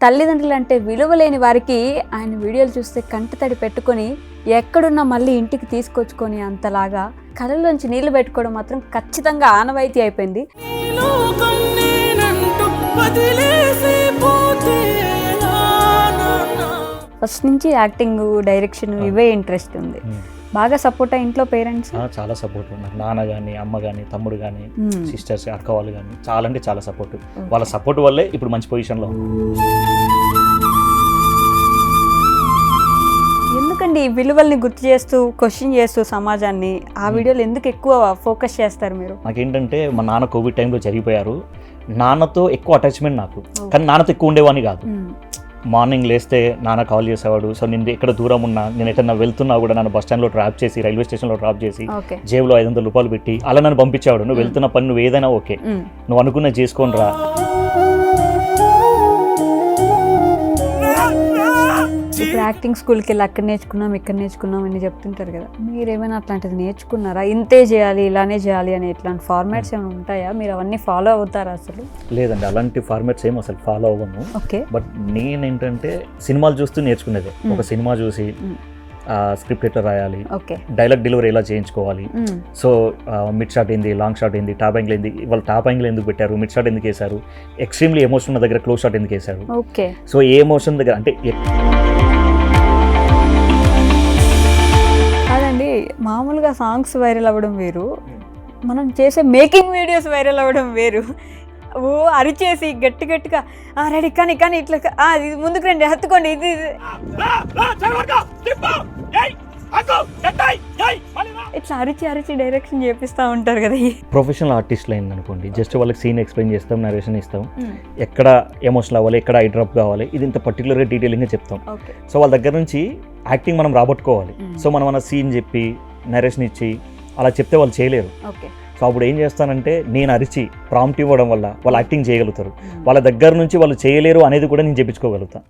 తల్లిదండ్రులు అంటే విలువ లేని వారికి ఆయన వీడియోలు చూస్తే కంటతడి పెట్టుకొని ఎక్కడున్నా మళ్ళీ ఇంటికి తీసుకొచ్చుకొని అంతలాగా కళ్ళలోంచి నీళ్ళు పెట్టుకోవడం మాత్రం ఖచ్చితంగా ఆనవాయితీ అయిపోయింది? ఫస్ట్ నుంచి యాక్టింగ్ డైరెక్షన్ ఇవే ఇంట్రెస్ట్ ఉంది. బాగా సపోర్ట్ ఇంట్లో పేరెంట్స్ చాలా సపోర్ట్ నాకు నాన్న కానీ అమ్మ కానీ తమ్ముడు కానీ సిస్టర్స్ అక్క వాళ్ళు కానీ చాలా అంటే చాలా సపోర్ట్ వాళ్ళ సపోర్ట్ వల్లే ఇప్పుడు మంచి పొజిషన్లో ఎందుకండి ఈ విలువల్ని గుర్తు చేస్తూ క్వశ్చన్ చేస్తూ సమాజాన్ని ఆ వీడియోలు ఎందుకు ఎక్కువ ఫోకస్ చేస్తారు మీరు? నాకేంటంటే మా నాన్న కోవిడ్ టైంలో జరిగిపోయారు. నాన్నతో ఎక్కువ అటాచ్మెంట్ నాకు. కానీ నాన్నతో ఎక్కువ ఉండేవాడిని కాదు. మ్మ్. మార్నింగ్ లేస్తే నాన్న కాల్ చేసేవాడు. సో నేను ఎక్కడ దూరం ఉన్నా నేను ఎక్కడన్నా వెళ్తున్నా కూడా నన్ను బస్ స్టాండ్లో డ్రాప్ చేసి రైల్వే స్టేషన్లో డ్రాప్ చేసి జేబులో ఐదు వందల రూపాయలు పెట్టి అలా నన్ను పంపించేవాడు. నువ్వు వెళ్తున్న పని నువ్వు ఏదైనా ఓకే. నువ్వు అనుకున్న చేసుకొని రా. యాక్టింగ్ స్కూల్కి వెళ్ళి అక్కడ నేర్చుకున్నాం ఇక్కడ నేర్చుకున్నాం అని చెప్తుంటారు కదా. మీరు ఏమైనా అట్లాంటిది నేర్చుకున్నారా? ఇంతే చేయాలి ఇలానే చేయాలి అని ఇట్లాంటి ఫార్మాట్స్ ఏమైనా ఉంటాయా? మీరు అవన్నీ ఫాలో అవుతారా అసలు? లేదండి అలాంటి ఫార్మాట్స్ ఏం అసలు ఫాలో అవ్వను ఓకే. బట్ నేనేంటంటే సినిమాలు చూస్తూ నేర్చుకునేది. ఒక సినిమా చూసి. స్క్రిప్ట్ ఎట్లా రాయాలి డైలాగ్ డెలివరీ ఎలా చేయించుకోవాలి. సో మిడ్ షాట్ ఏంది లాంగ్ షాట్ ఏంది టాప్ యాంగిల్ ఏంది వాళ్ళు టాప్ యాంగిల్ ఎందుకు పెట్టారు మిడ్ షాట్ ఎందుకు వేశారు ఎక్స్ట్రీమ్లీ ఎమోషన్ దగ్గర క్లోజ్ షాట్ ఎందుకు వేశారు. సో ఏ ఎమోషన్ దగ్గర అంటే మామూలుగా సాంగ్స్ వైరల్ అవ్వడం వేరు. మనం చేసే మేకింగ్ వీడియోస్ వైరల్ అవ్వడం వేరు. ఓ అరిచేసి గట్టి గట్టిగా "ఆ, రెడీ కానీ కానీ ఇట్లా కా- ఆ, ఇది ముందుకు రండి హత్తుకోండి ఇది ఇది." ఇట్లా అరిచి అరిచి డైరెక్షన్ చేపిస్తూ ఉంటారు కదా ఈ- ప్రొఫెషనల్ ఆర్టిస్ట్లు అయింది అనుకోండి జస్ట్ వాళ్ళకి సీన్ ఎక్స్ప్లెయిన్ చేస్తాం నరేషన్ ఇస్తాం. ఎక్కడ ఎమోషన్ అవ్వాలి ఎక్కడ ఐ డ్రాప్ కావాలి ఇది ఇంత పర్టికులర్గా డీటెయిలింగ్గా చెప్తాం. సో వాళ్ళ దగ్గర నుంచి యాక్టింగ్ మనం రాబట్టుకోవాలి. సో మనం మన సీన్ చెప్పి నరేషన్ ఇచ్చి అలా చెప్తే వాళ్ళు చేయలేరు. ఓకే. సో అప్పుడు ఏం చేస్తానంటే నేను అరిచి ప్రాంప్ట్ ఇవ్వడం వల్ల వాళ్ళు యాక్టింగ్ చేయగలుగుతారు. వాళ్ళ దగ్గర నుంచి వాళ్ళు చేయలేరు అనేది కూడా నేను చెప్పించుకోగలుగుతాను